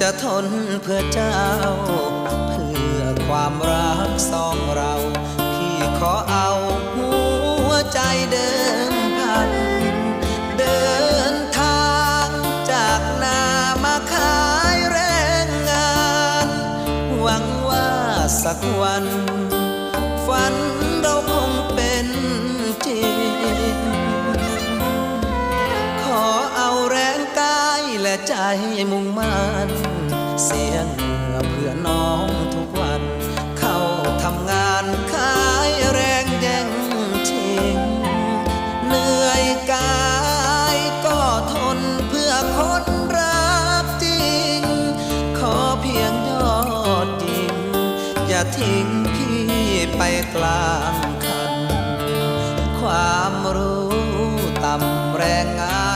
จะทนเพื่อเจ้า เพื่อความรักสองเรา พี่ขอเอาหัวใจเดิมพัน เดินทางจากนามาขายแรงงาน หวังว่าสักวัน ฝันเราค และใจมุ่งมั่นเสียงเงเพื่อน้องทุกวัน เข้าทำงานขายแรงแย่งชิงเหนื่อยกายก็ทนเพื่อคนรักจริง ขอเพียงยอดจริง อย่าทิ้งพี่ไปกลางคัน ความรู้ต่ำแรงงาน